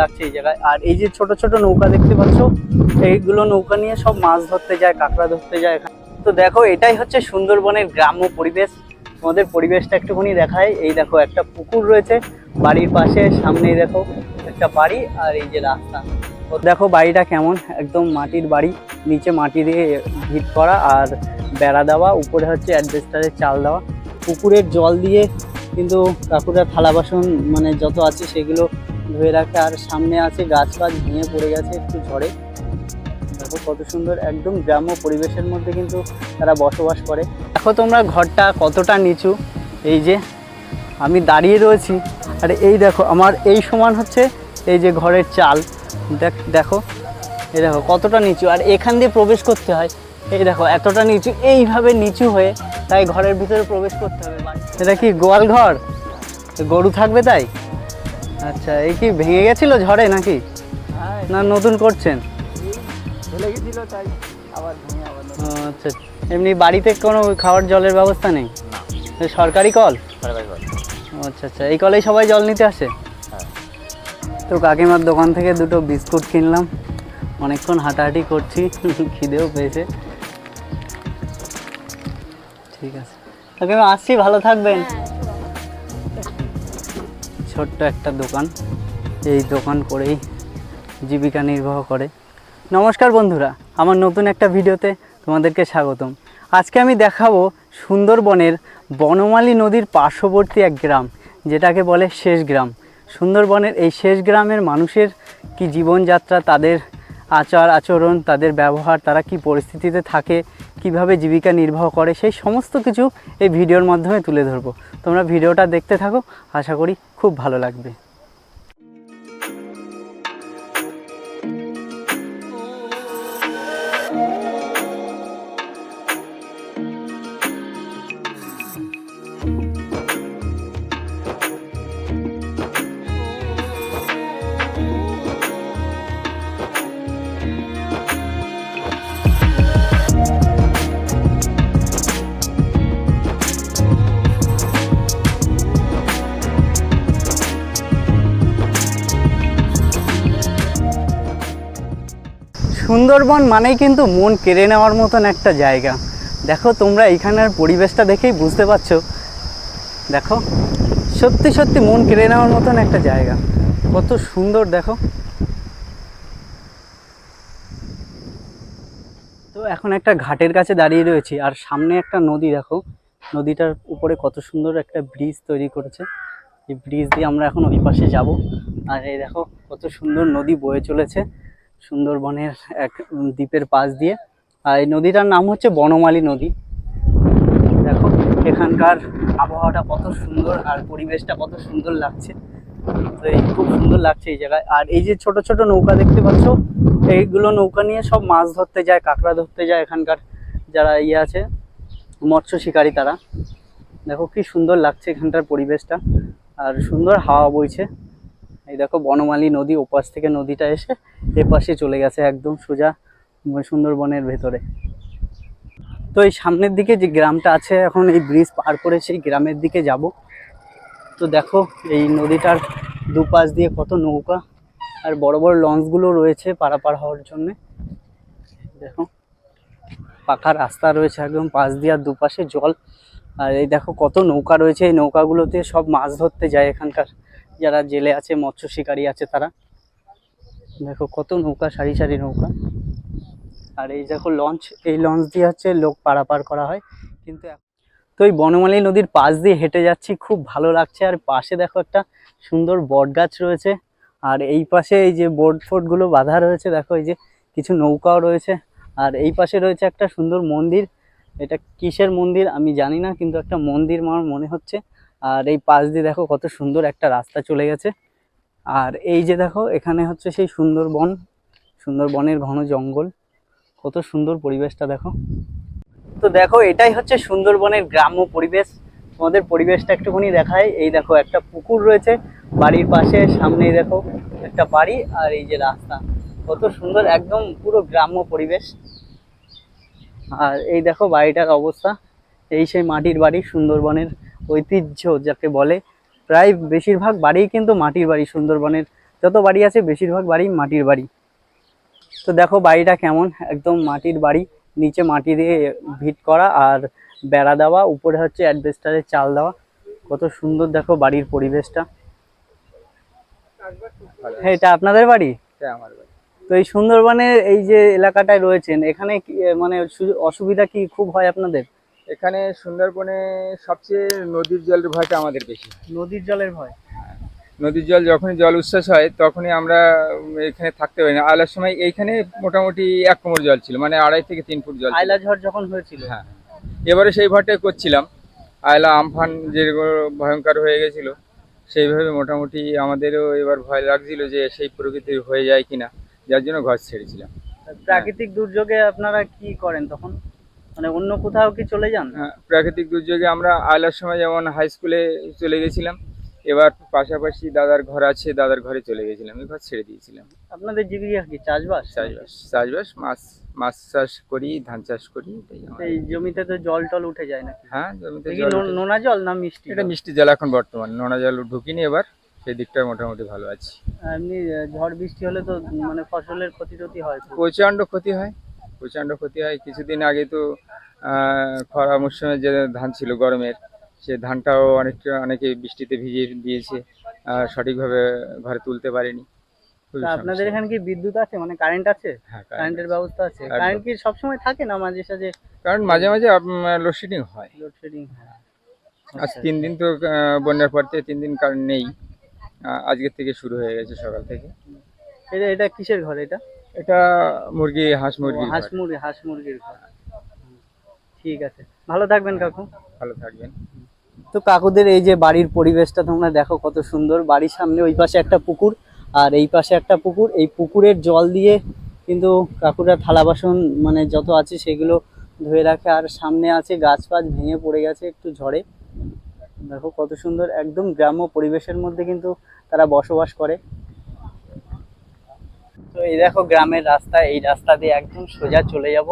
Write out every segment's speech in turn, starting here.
লাগছে এই জায়গায়। আর এই যে ছোট ছোট নৌকা দেখতে পাচ্ছ, এইগুলো নৌকা নিয়ে সব মাছ ধরতে যায়, কাঁকড়া ধরতে যায় এখানে। তো দেখো, এটাই হচ্ছে সুন্দরবনের গ্রাম্য পরিবেশ। তোমাদের পরিবেশটা একটুখানি দেখায় এই দেখো, একটা পুকুর রয়েছে, বাড়ির পাশে সামনেই দেখো, একটা বাড়ি আর এই যে রাস্তা। দেখো, বাড়িটা কেমন? একদম মাটির বাড়ি, নিচে মাটি দিয়ে ভিট করা আর বেড়া দেওয়া, উপরে হচ্ছে অ্যাডভেস্টারের চাল দেওয়া। পুকুরের জল দিয়ে কিন্তু কাকুরা থালা বাসন মানে যত আছে সেগুলো ধুয়ে রাখে। আর সামনে আছে গাছ ফাছ ভেঙে পড়ে গেছে একটু ঝড়ে। দেখো কত সুন্দর, একদম গ্রাম্য পরিবেশের মধ্যে কিন্তু তারা বসবাস করে। দেখো তোমরা ঘরটা কতটা নিচু। এই যে আমি দাঁড়িয়ে রয়েছি। আর এই দেখো, আমার এই সমান হচ্ছে এই যে ঘরের চাল। দেখ, দেখো, এই দেখো কতটা নিচু। আর এখান দিয়ে প্রবেশ করতে হয়। এই দেখো, এতটা নিচু, এইভাবে নিচু হয়ে তাই ঘরের ভিতরে প্রবেশ করতে হবে। এটা কি গোয়াল ঘর? গরু থাকবে তাই? আচ্ছা এই কি ভেঙে গেছিল ঝড়ে নাকি? না নতুন করছেন? তাই আবার ও, আচ্ছা এমনি বাড়িতে কোনো খাওয়ার জলের ব্যবস্থা নেই? সরকারি কল? আচ্ছা আচ্ছা এই কলেই সবাই জল নিতে আসে? হ্যাঁ। তো কাকিমার দোকান থেকে দুটো বিস্কুট কিনলাম। অনেকক্ষণ হাঁটাহাঁটি করছি খিদেও পেয়েছে। ঠিক আছে। কাকিমা আসছি ভালো থাকবেন। ছোট্ট একটা দোকান। এই দোকান করেই জীবিকা নির্বাহ করে। নমস্কার বন্ধুরা, আমার নতুন একটা ভিডিওতে তোমাদেরকে স্বাগতম। আজকে আমি দেখাবো সুন্দরবনের বনমালী নদীর পার্শ্ববর্তী এক গ্রাম, যেটাকে বলে শেষ গ্রাম। সুন্দরবনের এই শেষ গ্রামের মানুষের কি জীবনযাত্রা, তাদের আচার আচরণ, তাদের ব্যবহার, তারা কি পরিস্থিতিতে থাকে, কীভাবে জীবিকা নির্বাহ করে, সেই সমস্ত কিছু এই ভিডিওর মাধ্যমে তুলে ধরবো। তোমরা ভিডিওটা দেখতে থাকো, আশা করি খুব ভালো লাগবে। সুন্দরবন মানেই কিন্তু মন কেড়ে নেওয়ার মতন একটা জায়গা। দেখো, তোমরা এইখানের পরিবেশটা দেখেই বুঝতে পারছ। দেখো, সত্যি সত্যি মন কেড়ে নেওয়ার মতন একটা জায়গা। কত সুন্দর, দেখো। তো এখন একটা ঘাটের কাছে দাঁড়িয়ে রয়েছি, আর সামনে একটা নদী, দেখো। নদীটার উপরে কত সুন্দর একটা ব্রিজ তৈরি করেছে। এই ব্রিজ দিয়ে আমরা এখন ওই পাশে যাব। আর এই দেখো, কত সুন্দর নদী বয়ে চলেছে। সুন্দরবনের এক দ্বীপের পাশ দিয়ে। আর এই নদীটার নাম হচ্ছে বনমালী নদী। দেখো, এখানকার আবহাওয়াটা কত সুন্দর আর পরিবেশটা কত সুন্দর লাগছে। তো এই খুব সুন্দর লাগছে এই জায়গায়। আর এই যে ছোট ছোট নৌকা দেখতে পাচ্ছ, এইগুলো নৌকা নিয়ে সব মাছ ধরতে যায়, কাঁকড়া ধরতে যায় এখানকার যারা ইয়ে আছে, মৎস্য শিকারী তারা। দেখো, কি সুন্দর লাগছে এখানটার পরিবেশটা। আর সুন্দর হাওয়া বইছে। এই দেখো বনমালী নদী, ওপাশ থেকে নদীটা এসে এপাশে চলে গেছে একদম সোজা সুন্দরবনের ভেতরে। তো এই সামনের দিকে যে গ্রামটা আছে, এখন এই ব্রিজ পার করে সেই গ্রামের দিকে যাব। তো দেখো এই নদীটার দুপাশ দিয়ে কত নৌকা আর বড় বড় লঞ্চগুলো রয়েছে পারাপার হওয়ার জন্য। দেখো, পাকা রাস্তা রয়েছে একদম পাশ দিয়ে আর দুপাশে জল। আর এই দেখো কত নৌকা রয়েছে, এই নৌকাগুলোতে সব মাছ ধরতে যায় এখানকার। যারা জেলে আছে, মৎস্য শিকারী আছে তারা। দেখো কত নৌকা, সারি সারি নৌকা। আর এই দেখো লঞ্চ এই লঞ্চ দিয়ে হচ্ছে লোক পারাপার করা হয়। কিন্তু তো এই বনমালী নদীর পাশ দিয়ে হেঁটে যাচ্ছি, খুব ভালো লাগছে। আর পাশে দেখো একটা সুন্দর বট গাছ রয়েছে। আর এই পাশে এই যে বোট ফোটগুলো বাঁধা রয়েছে, দেখো এই যে কিছু নৌকাও রয়েছে। আর এই পাশে রয়েছে একটা সুন্দর মন্দির। এটা কিসের মন্দির আমি জানি না, কিন্তু একটা মন্দির আমার মনে হচ্ছে। আর এই পাশ দিয়ে দেখো কত সুন্দর একটা রাস্তা চলে গেছে। আর এই যে দেখো, এখানে হচ্ছে সেই সুন্দরবন, সুন্দরবনের ঘন জঙ্গল। কত সুন্দর পরিবেশটা দেখো। তো দেখো, এটাই হচ্ছে সুন্দরবনের গ্রাম্য পরিবেশ। তোমাদের পরিবেশটা একটুখানি দেখায় এই দেখো, একটা পুকুর রয়েছে। বাড়ির পাশে, সামনেই দেখো একটা বাড়ি আর এই যে রাস্তা। কত সুন্দর, একদম পুরো গ্রাম্য পরিবেশ। আর এই দেখো, বাড়িটার অবস্থা। এই সেই মাটির বাড়ি, সুন্দরবনের ঐতিহ্য যাকে বলে প্রায় বেশিরভাগ বাড়িই কিন্তু মাটির বাড়ি সুন্দরবনের। যত বাড়ি আছে বেশিরভাগ বাড়ি মাটির বাড়ি। তো দেখো বাড়িটা কেমন একদম মাটির বাড়ি নিচে মাটি দিয়ে ভিট করা আর বেড়া দেওয়া উপরে হচ্ছে অ্যাডভেস্টারের চাল দেওয়া। কত সুন্দর দেখো বাড়ির পরিবেশটা। হ্যাঁ এটা আপনাদের বাড়ি? বাড়ি। তো এই সুন্দরবনের এই যে এলাকাটায় রয়েছেন এখানে কি- মানে অসুবিধা কি খুব হয় আপনাদের? এখানে সুন্দরবনে সবচেয়ে নদীর জলের ভয়টা আমাদের বেশি নদীর জলের ভয়? নদীর জল যখনই জল উচ্ছ্বাস হয় তখনই আমরা এখানে থাকতে পারি না। আয়লার সময় এইখানে মোটামুটি এক কোমর জল ছিল মানে আড়াই থেকে তিন ফুট জল আয়লা ঝড় যখন হয়েছিল? হ্যাঁ। এবারে সেই ভয়টাই করছিলাম। আয়লা আমফান যে ভয়ঙ্কর হয়ে গেছিল সেইভাবে মোটামুটি আমাদেরও এবার ভয় লাগছিল যে সেই প্রকৃতির হয়ে যায় কিনা যার জন্য ঘর ছেড়েছিলাম। প্রাকৃতিক দুর্যোগে আপনারা কি করেন তখন? মানে অন্য কোথাও কি চলে যান? হ্যাঁ, প্রাকৃতিক দুর্যোগে আমরা আয়লার সময় যেমন হাই স্কুলে চলে গেছিলাম এবার পাশাপাশি দাদার ঘর আছে দাদার ঘরে চলে গেছিলাম এবার ছেড়ে দিয়েছিলাম। আপনাদের জীবিকা কি চাষবাস? চাষবাস চাষবাস মাছ মাছ চাষ করি ধান চাষ করি এই জমিতে তো জল টল উঠে যায় নাকি? হ্যাঁ জমিতে নো- নোনা জল না মিষ্টি এটা? মিষ্টি জল এখন বর্তমান নোনা জল ঢুকিনি এবার সেই দিকটা মোটামুটি ভালো আছে। এমনি ঝড় বৃষ্টি হলে তো মানে ফসলের ক্ষতি টতি হয় খুব। প্রচণ্ড ক্ষতি হয়। প্রচণ্ড ক্ষতি হয়। কিছুদিন আগে তো খরা মরশুমে যে ধান ছিল গরমের সে ধানটাও অনেকটা অনেকে বৃষ্টিতে ভিজিয়ে দিয়েছে। সঠিকভাবে ঘরে তুলতে পারেনি। আপনাদের এখানে কি বিদ্যুৎ আছে? মানে কারেন্ট আছে? হ্যাঁ কারেন্টের ব্যবস্থা আছে। কারেন্ট কি সবসময় থাকে না মাঝে সাঝে? কারণ মাঝে মাঝে লোডশেডিং হয়। লোডশেডিং হয়। আজ তিন দিন তো বন্যার পর থেকে তিন দিন কারেন্ট নেই। আজকের থেকে শুরু হয়ে গেছে সকাল থেকে। এটা এটা কিসের ঘর এটা? এটা মুরগি হাঁস মুরগি হাঁস মুরগি হাঁস মুরগির ঘর। ঠিক আছে। ভালো থাকবেন কাকু। ভালো থাকবেন। তো কাকুদের এই যে বাড়ির পরিবেশটা তোমরা দেখো কত সুন্দর। বাড়ির সামনে ওই পাশে একটা পুকুর আর এই পাশে একটা পুকুর। এই পুকুরের জল দিয়ে কিন্তু কাকুরা থালা বাসন মানে যত আছে সেগুলো ধুয়ে রাখে। আর সামনে আছে গাছ ফাছ ভেঙে পড়ে গেছে একটু ঝড়ে। দেখো কত সুন্দর। একদম গ্রাম্য পরিবেশের মধ্যে কিন্তু তারা বসবাস করে। তো এই দেখো গ্রামের রাস্তা, এই রাস্তা দিয়ে একদম সোজা চলে যাব।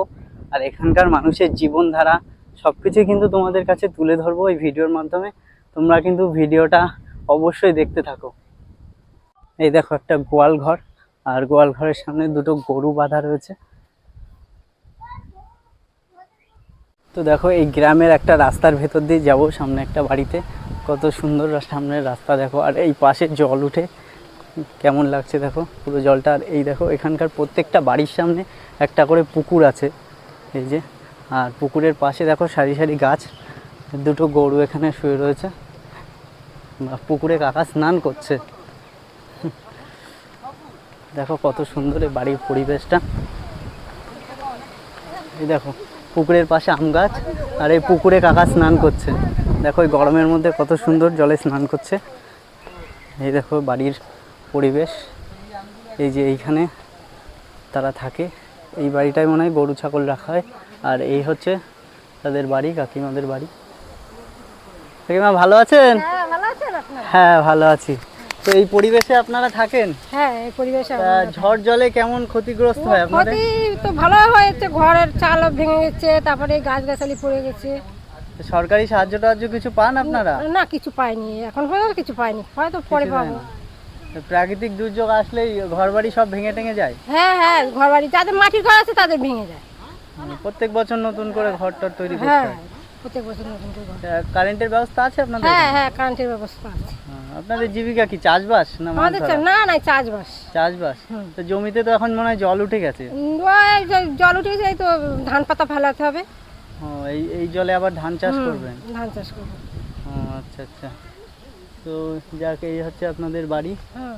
আর এখানকার মানুষের জীবনধারা সবকিছু কিন্তু তোমাদের কাছে তুলে ধরবো এই ভিডিওর মাধ্যমে। তোমরা কিন্তু ভিডিওটা অবশ্যই দেখতে থাকো। এই দেখো একটা গোয়াল ঘর, আর গোয়াল ঘরের সামনে দুটো গরু বাঁধা রয়েছে। তো দেখো এই গ্রামের একটা রাস্তার ভেতর দিয়ে যাব সামনে একটা বাড়িতে। কত সুন্দর সামনের রাস্তা দেখো, আর এই পাশে জল উঠে কেমন লাগছে দেখো? পুরো জলটা আর এই দেখো, এখানকার প্রত্যেকটা বাড়ির সামনে একটা করে পুকুর আছে। এই যে, আর পুকুরের পাশে দেখো সারি সারি গাছ, দুটো গরু এখানে শুয়ে রয়েছে। পুকুরে কাকা স্নান করছে। দেখো কত সুন্দর এই বাড়ির পরিবেশটা। এই দেখো, পুকুরের পাশে আম গাছ, আর এই পুকুরে কাকা স্নান করছে। দেখো এই গরমের মধ্যে কত সুন্দর জলে স্নান করছে। এই দেখো বাড়ির পরিবেশ এই যে এইখানে তারা থাকে। এই বাড়িটায় মনে হয় গরু ছাগল রাখা হয়। আর এই হচ্ছে তাদের বাড়ি কাকিমাদের বাড়ি। কাকিমা ভালো আছেন? হ্যাঁ ভালো হ্যাঁ আছি। তো এই পরিবেশে আপনারা থাকেন? হ্যাঁ এই পরিবেশে ঝড় জলে কেমন ক্ষতিগ্রস্ত হয় আপনাদের? ক্ষতি তো ভালো হয়েছে ঘরের চালও ভেঙে গেছে তারপরে গাছ গাছালি পড়ে গেছে। সরকারি সাহায্য টাহায্য কিছু পান আপনারা? না কিছু পাইনি এখন পর্যন্ত কিছু পাইনি। হয়তো পরে পাবো। প্রাকৃতিক দুর্যোগ আসলেই ঘর বাড়ি সব ভেঙে টেঙে যায়? হ্যাঁ হ্যাঁ ঘর বাড়ি যাদের মাটির ঘর আছে তাদের ভেঙে যায়। মানে প্রত্যেক বছর নতুন করে ঘর টর তৈরি করতে হ্যাঁ হয়? প্রত্যেক বছর নতুন করে ঘর। কারেন্টের ব্যবস্থা আছে আপনাদের? হ্যাঁ হ্যাঁ কারেন্টের ব্যবস্থা আছে। হ্যাঁ, আপনাদের জীবিকা কি চাষবাস না মাছ আমাদের ধরা? চা- না না চাষবাস। চাষবাস? হুম। তো জমিতে তো এখন মনে হয় জল উঠে গেছে। উম, ওই যে জল উঠে যায় তো ধান পাতা ফেলাতে হবে। ও, এই এই জলে আবার ধান চাষ হুম, করবেন? ধান চাষ করব। ও আচ্ছা আচ্ছা। তো যাক এই হচ্ছে আপনাদের বাড়ি। হ্যাঁ।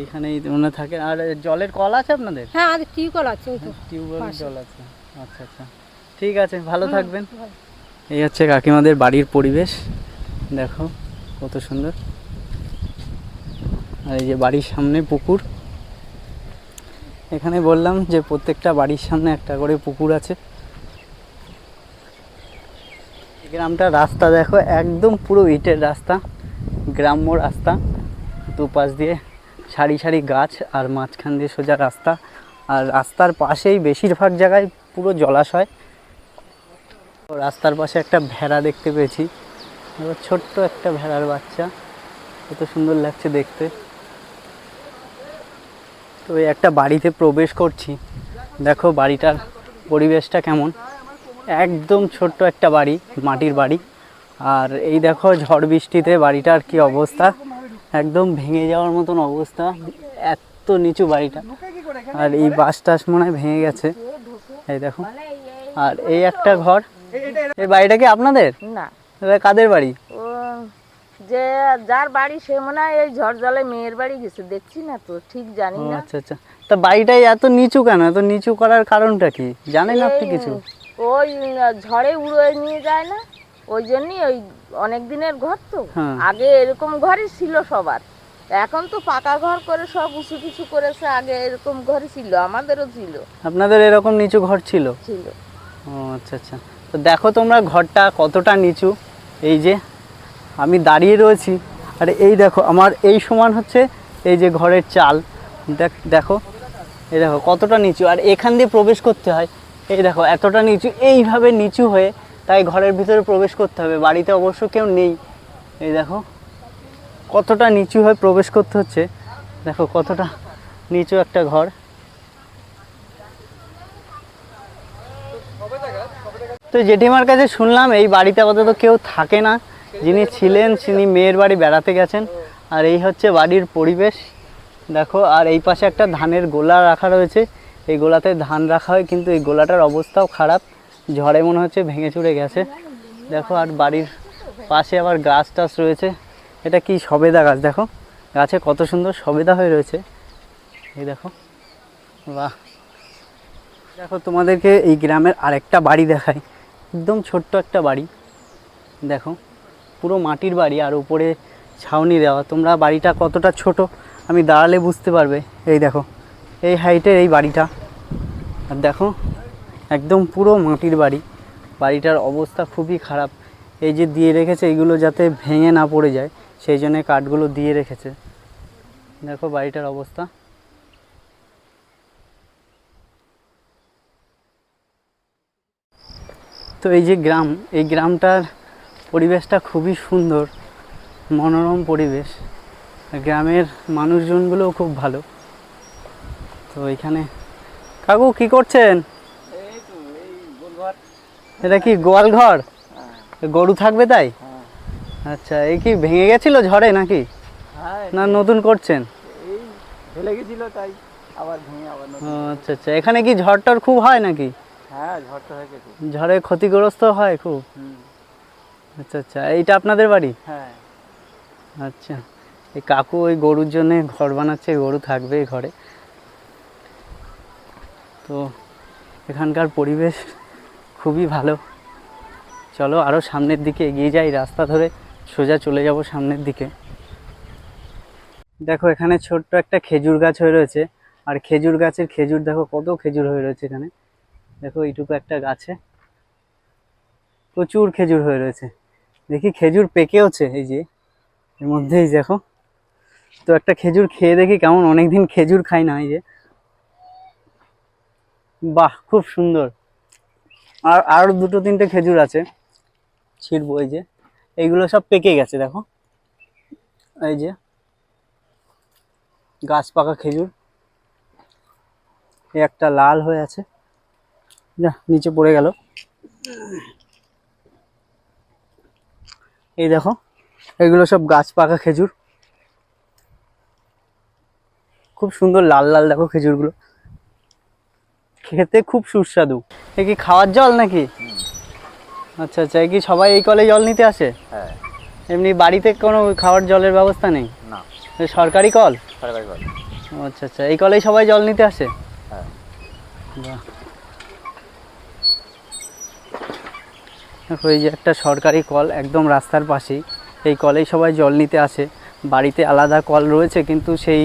এইখানেই মনে থাকে আর জলের কল আছে আপনাদের? হ্যাঁ আমাদের টিউবওয়েল আছে ওই তো টিউবওয়েল জল আছে। আচ্ছা আচ্ছা। ঠিক আছে ভালো থাকবেন। এই হচ্ছে কাকিমাদের বাড়ির পরিবেশ। দেখো কত সুন্দর। আর এই যে বাড়ির সামনে পুকুর। এখানে বললাম যে প্রত্যেকটা বাড়ির সামনে একটা করে পুকুর আছে। গ্রামটা রাস্তা দেখো একদম পুরো ইটের রাস্তা। গ্রাম্য রাস্তা। দুপাশ দিয়ে সারি সারি গাছ আর মাঝখান দিয়ে সোজা রাস্তা। আর রাস্তার পাশেই বেশিরভাগ জায়গায় পুরো জলাশয়। রাস্তার পাশে একটা ভেড়া দেখতে পেয়েছি। এবার ছোট্ট একটা ভেড়ার বাচ্চা। কত সুন্দর লাগছে দেখতে। তো একটা বাড়িতে প্রবেশ করছি। দেখো বাড়িটার পরিবেশটা কেমন। একদম ছোট্ট একটা বাড়ি, মাটির বাড়ি। আর এই দেখো ঝড় বৃষ্টিতে বাড়িটার কি অবস্থা? একদম ভেঙে যাওয়ার মতন অবস্থা। এত নিচু বাড়িটা। আর এই বাস টাস মনে হয় ভেঙে গেছে। এই দেখো। আর এই একটা ঘর। এই বাড়িটা কি আপনাদের? না। কাদের বাড়ি? ও যে যার বাড়ি সে মনে হয় এই ঝড় জলে মেয়ের বাড়ি গেছে। দেখছি না তো ঠিক জানি না। আচ্ছা আচ্ছা। তা বাড়িটাই এত নিচু কেন? এত নিচু করার কারণটা কি? জানেন আপনি কিছু? ওই ঝড়ে উড়ে নিয়ে যায় না? ওই জন্যই ওই অনেক দিনের ঘর তো। হ্যাঁ। আগে এরকম ঘরই ছিল সবার। এখন তো পাকা ঘর করে সব উঁচু কিছু করেছে আগে এরকম ঘরই ছিল আমাদেরও ছিল। আপনাদের এরকম নিচু ঘর ছিল? ছিল। ও আচ্ছা আচ্ছা। তো দেখো তোমরা ঘরটা কতটা নিচু। এই যে আমি দাঁড়িয়ে রয়েছি। আর এই দেখো আমার এই সমান হচ্ছে এই যে ঘরের চাল। দেখ দেখো এই দেখো কতটা নিচু। আর এখান দিয়ে প্রবেশ করতে হয়। এই দেখো এতটা নিচু। এইভাবে নিচু হয়ে তাই ঘরের ভিতরে প্রবেশ করতে হবে। বাড়িতে অবশ্য কেউ নেই। এই দেখো, কতটা নিচু হয়ে প্রবেশ করতে হচ্ছে। দেখো, কতটা নিচু একটা ঘর। তো জেঠিমার কাছে শুনলাম, এই বাড়িতে আপাতত কেউ থাকে না। যিনি ছিলেন, তিনি মেয়ের বাড়ি বেড়াতে গেছেন। আর এই হচ্ছে বাড়ির পরিবেশ। দেখো, আর এই পাশে একটা ধানের গোলা রাখা রয়েছে। এই গোলাতে ধান রাখা হয়, কিন্তু এই গোলাটার অবস্থাও খারাপ। ঝড়ে মনে হচ্ছে, ভেঙে চুরে গেছে। দেখো, আর বাড়ির পাশে আবার গাছ টাছ রয়েছে। এটা কি সবেদা গাছ? দেখো, গাছে কত সুন্দর সবেদা হয়ে রয়েছে। এই দেখো, বাহ। দেখো, তোমাদেরকে এই গ্রামের আরেকটা বাড়ি দেখাই। একদম ছোট্ট একটা বাড়ি। দেখো, পুরো মাটির বাড়ি আর উপরে ছাউনি দেওয়া। তোমরা বাড়িটা কতটা ছোট, আমি দাঁড়ালে বুঝতে পারবে। এই দেখো, এই হাইটের এই বাড়িটা। আর দেখো একদম পুরো মাটির বাড়ি। বাড়িটার অবস্থা খুবই খারাপ। এই যে দিয়ে রেখেছে এইগুলো যাতে ভেঙে না পড়ে যায়, সেই জন্যে কাঠগুলো দিয়ে রেখেছে। দেখো বাড়িটার অবস্থা। তো এই যে গ্রাম, এই গ্রামটার পরিবেশটা খুবই সুন্দর, মনোরম পরিবেশ। গ্রামের মানুষজনগুলোও খুব ভালো। তো এখানে, কাকু কি করছেন? এটা কি গোয়াল ঘর? গরু থাকবে তাই? আচ্ছা এই কি ভেঙে গেছিল ঝড়ে নাকি? না নতুন করছেন? ফেলে গেছিল তাই আবার ভেঙে আবার ও আচ্ছা আচ্ছা। এখানে কি ঝড় টর খুব হয় নাকি? হ্যাঁ ঝড়টা হয়ে ঝড়ে ক্ষতিগ্রস্ত হয় খুব? আচ্ছা আচ্ছা। এইটা আপনাদের বাড়ি? হ্যাঁ। আচ্ছা। এই কাকু ওই গরুর জন্য ঘর বানাচ্ছে গরু থাকবে এই ঘরে। তো এখানকার পরিবেশ খুবই ভালো। চলো আরও সামনের দিকে এগিয়ে যাই, রাস্তা ধরে সোজা চলে যাব সামনের দিকে। দেখো, এখানে ছোট্ট একটা খেজুর গাছ হয়ে রয়েছে। আর খেজুর গাছের খেজুর, দেখো কত খেজুর হয়ে রয়েছে এখানে। দেখো, এইটুকু একটা গাছে। প্রচুর খেজুর হয়ে রয়েছে। দেখি, খেজুর পেকেওছে, এই যে। এর মধ্যেই দেখো। তো একটা খেজুর খেয়ে দেখি কেমন, অনেকদিন খেজুর খাই না, এই যে। বাহ, খুব সুন্দর। আর আরও দুটো তিনটে খেজুর আছে। ছিড়বো এই যে। এইগুলো সব পেকে গেছে, দেখো। এই যে। গাছ পাকা খেজুর। একটা লাল হয়ে আছে। যা, নিচে পড়ে গেল। এই দেখো, এগুলো সব গাছ পাকা খেজুর। খুব সুন্দর লাল লাল দেখো খেজুরগুলো। খেতে খুব সুস্বাদু। এ কি খাওয়ার জল নাকি? আচ্ছা আচ্ছা এ কি সবাই এই কলে জল নিতে আসে? হ্যাঁ। এমনি বাড়িতে কোনো খাওয়ার জলের ব্যবস্থা নেই? না। সরকারি কল? সরকারি কল। আচ্ছা আচ্ছা এই কলেই সবাই জল নিতে আসে? হ্যাঁ। দেখো এই যে একটা সরকারি কল একদম রাস্তার পাশেই এই কলেই সবাই জল নিতে আসে। বাড়িতে আলাদা কল রয়েছে কিন্তু সেই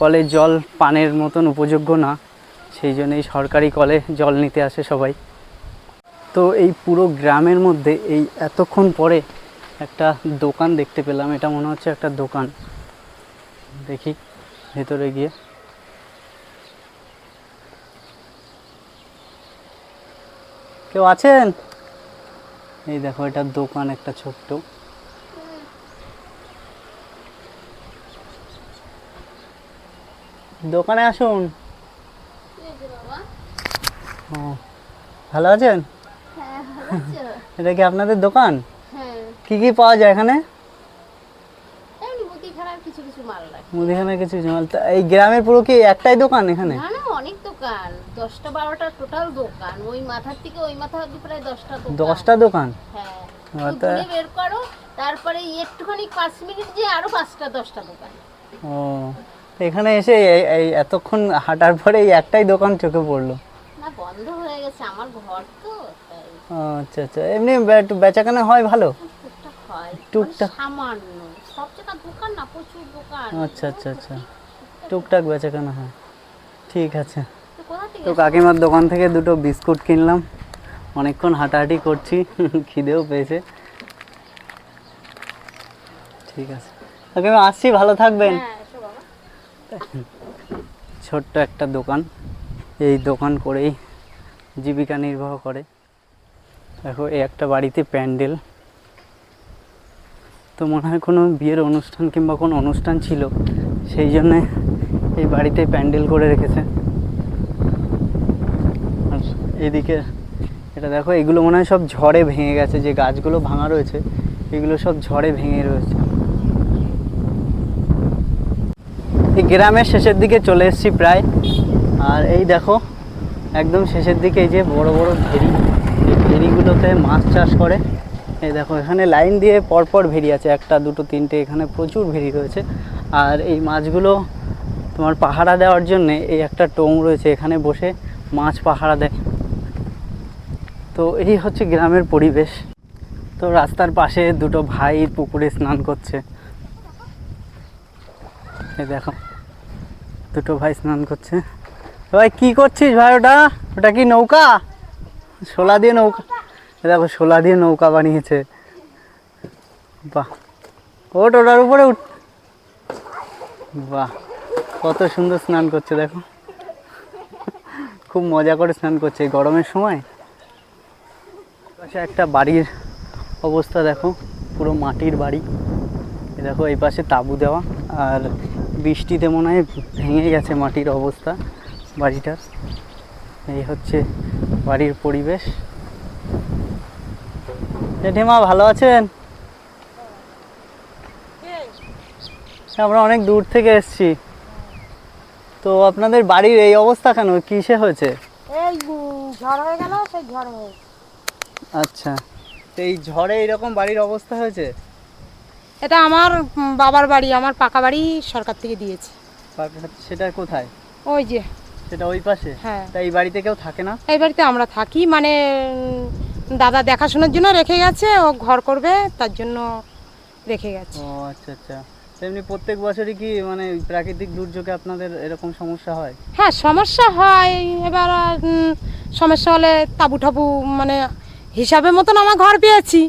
কলের জল পানের মতন উপযোগ্য না। সেই জন্যই সরকারি কলে জল নিতে আসে সবাই। তো এই পুরো গ্রামের মধ্যে এই এতক্ষণ পরে একটা দোকান দেখতে পেলাম, এটা মনে হচ্ছে একটা দোকান। দেখি, ভেতরে গিয়ে। কেউ আছেন? এই দেখো, এটা দোকান একটা ছোট্ট। দোকানে আসুন। ও ভালো আছেন এটা কি আপনাদের দোকান? হ্যাঁ। কি কি পাওয়া যায় এখানে? মুদিখানার কিছু মাল এই গ্রামের পুরো কি একটাই দোকান এখানে? না না অনেক দোকান। দশটা বারোটা টোটাল দোকান। ওই মাথার থেকে ওই মাথা অব্দি প্রায় দশটা দোকান। দশটা দোকান? হ্যাঁ। আর তো তা- ঘুরে বের করো তারপরে একটুখানি পাঁচ মিনিট যে আরও পাঁচটা দশটা দোকান। ও এখানে এসে এই- এতক্ষণ হাঁটার পরে এই একটাই দোকান চোখে পড়ল। বন্ধ হয়ে গেছে আমার ঘর তো আচ্ছা আচ্ছা। এমনি একটু বেচাকেনা হয় ভালো? টুকটাক মানে সামান্য। সব জায়গা দোকান না প্রচুর দোকান। আচ্ছা আচ্ছা আচ্ছা। টুকটাক বেচাকেনা হয়। ঠিক আছে। তো কাকিমার দোকান থেকে দুটো বিস্কুট কিনলাম। অনেকক্ষণ হাঁটাহাঁটি করছি খিদেও পেয়েছে। ঠিক আছে। কাকিমা আসছি ভালো থাকবেন। হ্যাঁ ছোট্ট একটা দোকান। এই দোকান করেই জীবিকা নির্বাহ করে। দেখো, এই একটা বাড়িতে প্যান্ডেল। তো মনে হয় কোনো বিয়ের অনুষ্ঠান কিংবা কোনো অনুষ্ঠান ছিল, সেই জন্যে এই বাড়িতে প্যান্ডেল করে রেখেছে। আর এদিকে, এটা দেখো, এগুলো মনে হয় সব ঝড়ে ভেঙে গেছে। যে গাছগুলো ভাঙা রয়েছে, এগুলো সব ঝড়ে ভেঙে রয়েছে। এই গ্রামের শেষের দিকে চলে এসেছি প্রায়। আর এই দেখো একদম শেষের দিকে এই যে বড় বড় ভেরি ভেরিগুলোতে মাছ চাষ করে। এই দেখো, এখানে লাইন দিয়ে পরপর ভেরি আছে, একটা, দুটো, তিনটে, এখানে প্রচুর ভেরি রয়েছে। আর এই মাছগুলো তোমার পাহারা দেওয়ার জন্য এই একটা টোং রয়েছে, এখানে বসে মাছ পাহারা দেয়। তো এই হচ্ছে গ্রামের পরিবেশ। তো রাস্তার পাশে দুটো ভাই পুকুরে স্নান করছে। দেখো, দুটো ভাই স্নান করছে। ভাই, কি করছিস ভাই ওটা? ওটা কি নৌকা? শোলা দিয়ে নৌকা। দেখো শোলা দিয়ে নৌকা বানিয়েছে। বাহ। ওট, ওটার উপরে উঠ। বাহ, কত সুন্দর স্নান করছে, দেখো। খুব মজা করে স্নান করছে গরমের সময়। পাশে একটা বাড়ির অবস্থা, দেখো। পুরো মাটির বাড়ি। দেখো, এই পাশে তাঁবু দেওয়া। আর বৃষ্টিতে মনে হয় ভেঙে গেছে মাটির অবস্থা। বাড়িটার। এই হচ্ছে বাড়ির পরিবেশ। জেঠিমা ভালো আছেন? আমরা অনেক দূর থেকে এসছি। তো আপনাদের বাড়ির এই অবস্থা কেন? কিসে হয়েছে? এই ঝড় হয়ে গেল সেই ঝড় হয়ে আচ্ছা তো এই ঝড়ে এরকম বাড়ির অবস্থা হয়েছে? এটা আমার বাবার বাড়ি আমার পাকা বাড়ি সরকার থেকে দিয়েছে। সেটা কোথায়? ওই যে সেটা ওই পাশে? হ্যাঁ। তা এই বাড়িতে কেউ থাকে না? এই বাড়িতে আমরা থাকি মানে দাদা দেখাশোনার জন্য রেখে গেছে ও ঘর করবে তার জন্য রেখে গেছে। ও আচ্ছা আচ্ছা। এমনি প্রত্যেক বছরই কি মানে প্রাকৃতিক দুর্যোগে আপনাদের এরকম সমস্যা হয়? হ্যাঁ সমস্যা হয়। এবার সমস্যা হলে তাবু ঠাবু মানে হিসাবে মতন আমার ঘর পেয়েছি।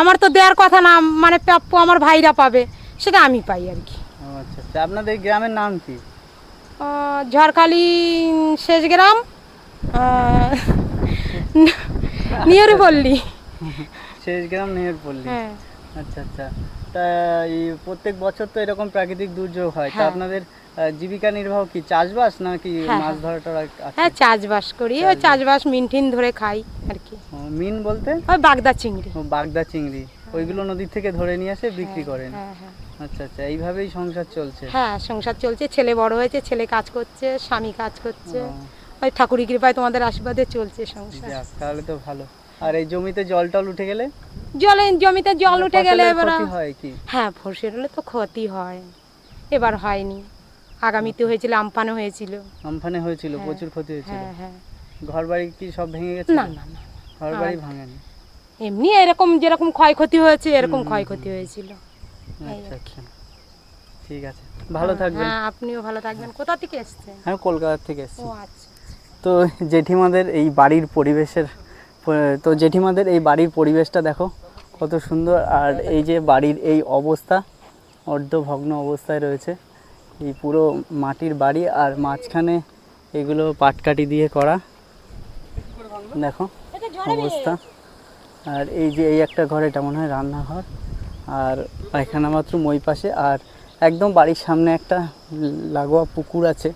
আমার তো দেওয়ার কথা না মানে প্রাপ্য আমার ভাইরা পাবে সেটা আমি পাই আর কি। আচ্ছা আচ্ছা। আপনাদের গ্রামের নাম কি? ঝড়খালি শেষ গ্রাম নিয়রে পল্লী শেষ গ্রাম নেহের পল্লী হ্যাঁ। আচ্ছা আচ্ছা। তা এই প্রত্যেক বছর তো এরকম প্রাকৃতিক দুর্যোগ হয়। তা হ্যাঁ। আপনাদের জীবিকা নির্বাহ কি চাষবাস নাকি হ্যাঁ, মাছ। ধরাটা হ্যাঁ চাষবাস করি। ওই চাষবাস। মিনটিন ধরে খাই আর কি। মিন বলতে? ওই বাগদা চিংড়ি। ও, বাগদা চিংড়ি। ওইগুলো নদীর থেকে ধরে নিয়ে এসে বিক্রি করেন। হ্যাঁ হ্যাঁ। আচ্ছা আচ্ছা এইভাবেই সংসার চলছে? হ্যাঁ সংসার চলছে ছেলে বড় হয়েছে ছেলে কাজ করছে স্বামী কাজ করছে। ওই ঠাকুরি কৃপায় তোমাদের আশীর্বাদে চলছে সংসার। তাহলে তো ভালো। আর এই জমিতে জল টল উঠে গেলে? জলে জমিতে জল উঠে গেলে এবার ক্ষতি হয় কি? হ্যাঁ ফসল হলে তো ক্ষতি হয়। এবার হয়নি। আগামীতে হয়েছিল আমপানে হয়েছিল। আমফানে হয়েছিল হ্যাঁ, প্রচুর ক্ষতি হয়েছিল? হ্যাঁ হ্যাঁ। ঘর বাড়ি কি সব ভেঙে গেছে? না না ঘর বাড়ি ভাঙেনি? এমনি এরকম যেরকম ক্ষয়ক্ষতি হয়েছে এরকম ক্ষয়ক্ষতি হয়েছিল। আচ্ছা আচ্ছা। ঠিক আছে। ভালো থাকবেন। হ্যাঁ আপনিও ভালো থাকবেন। কোথা থেকে এসছেন? আমি কলকাতা থেকে এসেছি। ও আচ্ছা তো জেঠিমাদের এই বাড়ির পরিবেশের তো জেঠিমাদের এই বাড়ির পরিবেশটা দেখো কত সুন্দর। আর এই যে বাড়ির এই অবস্থা অর্ধভগ্ন অবস্থায় রয়েছে এই পুরো মাটির বাড়ি। আর মাঝখানে এগুলো পাটকাঠি দিয়ে করা দেখো অবস্থা। আর এই যে এই একটা ঘর এটা মনে হয় রান্নাঘর। আর পায়খানা বাথরুম ওই পাশে। আর একদম বাড়ির সামনে একটা লাগোয়া পুকুর আছে।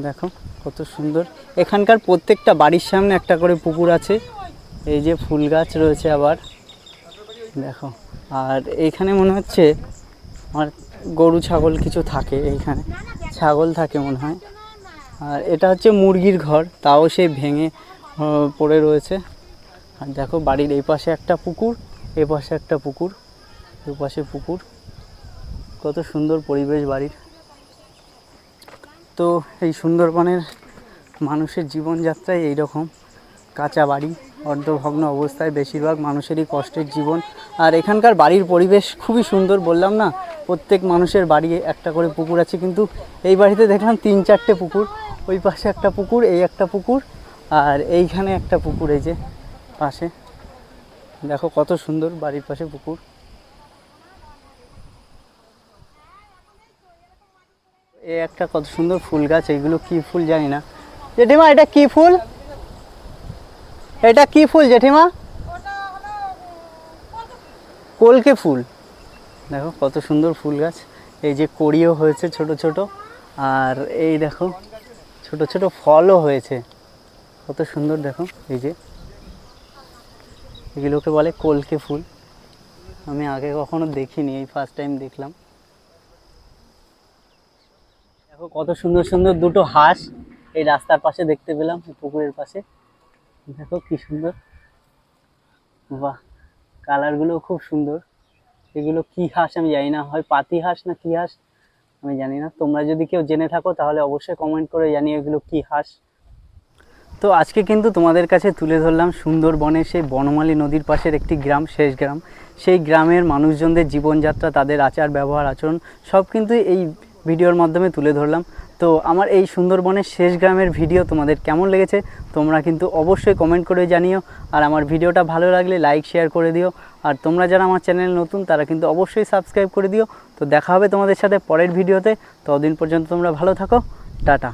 দেখো কত সুন্দর। এখানকার প্রত্যেকটা বাড়ির সামনে একটা করে পুকুর আছে। এই যে ফুল গাছ রয়েছে আবার। দেখো। আর এইখানে মনে হচ্ছে আমার গরু, ছাগল কিছু থাকে এইখানে। ছাগল থাকে মনে হয়। আর এটা হচ্ছে মুরগির ঘর। তাও সে ভেঙে পড়ে রয়েছে। আর দেখো বাড়ির এই পাশে একটা পুকুর, এ পাশে একটা পুকুর। দু পাশে পুকুর। কত সুন্দর পরিবেশ বাড়ির। তো এই সুন্দরবনের মানুষের জীবনযাত্রায় এইরকম। কাঁচা বাড়ি, অর্ধভগ্ন অবস্থায় বেশিরভাগ মানুষেরই কষ্টের জীবন। আর এখানকার বাড়ির পরিবেশ খুবই সুন্দর, বললাম না? প্রত্যেক মানুষের বাড়ি একটা করে পুকুর আছে, কিন্তু এই বাড়িতে দেখলাম তিন চারটে পুকুর। ওই পাশে একটা পুকুর, এই একটা পুকুর, আর এইখানে একটা পুকুর, এই যে পাশে। দেখো কত সুন্দর বাড়ির পাশে পুকুর। একটা কত সুন্দর ফুল গাছ এইগুলো কি ফুল জানি না। জেঠিমা, এটা কি ফুল? এটা কি ফুল জেঠিমা? কলকে ফুল। দেখো কত সুন্দর ফুল গাছ। এই যে কড়িও হয়েছে ছোট ছোট, আর এই দেখো ছোট ছোট ফলও হয়েছে। কত সুন্দর দেখো, এই যে এগুলোকে বলে কলকে ফুল। আমি আগে কখনো দেখিনি, এই ফার্স্ট টাইম দেখলাম। দেখো কত সুন্দর সুন্দর দুটো হাঁস এই রাস্তার পাশে দেখতে পেলাম পুকুরের পাশে। দেখো কি সুন্দর। বাহ কালারগুলো খুব সুন্দর। এগুলো কি হাঁস আমি জানি না, হয় পাতি হাঁস না কি হাঁস আমি জানি না। তোমরা যদি কেউ জেনে থাকো তাহলে অবশ্যই কমেন্ট করে জানিও এগুলো কি হাঁস। তো আজকে কিন্তু তোমাদের কাছে তুলে ধরলাম সুন্দরবনের সেই বনমালী নদীর পাশের একটি গ্রাম, শেষ গ্রাম। সেই গ্রামের মানুষজনদের জীবনযাত্রা, তাদের আচার ব্যবহার আচরণ সব কিন্তু এই ভিডিওর মাধ্যমে তুলে ধরলাম। তো আমার এই সুন্দরবনের শেষ গ্রামের ভিডিও তোমাদের কেমন লেগেছে, তোমরা কিন্তু অবশ্যই কমেন্ট করে জানিও। আর আমার ভিডিওটা ভালো লাগলে লাইক শেয়ার করে দিও। আর তোমরা যারা আমার চ্যানেল নতুন, তারা কিন্তু অবশ্যই সাবস্ক্রাইব করে দিও। তো দেখা হবে তোমাদের সাথে পরের ভিডিওতে। ততদিন পর্যন্ত তোমরা ভালো থাকো। টাটা।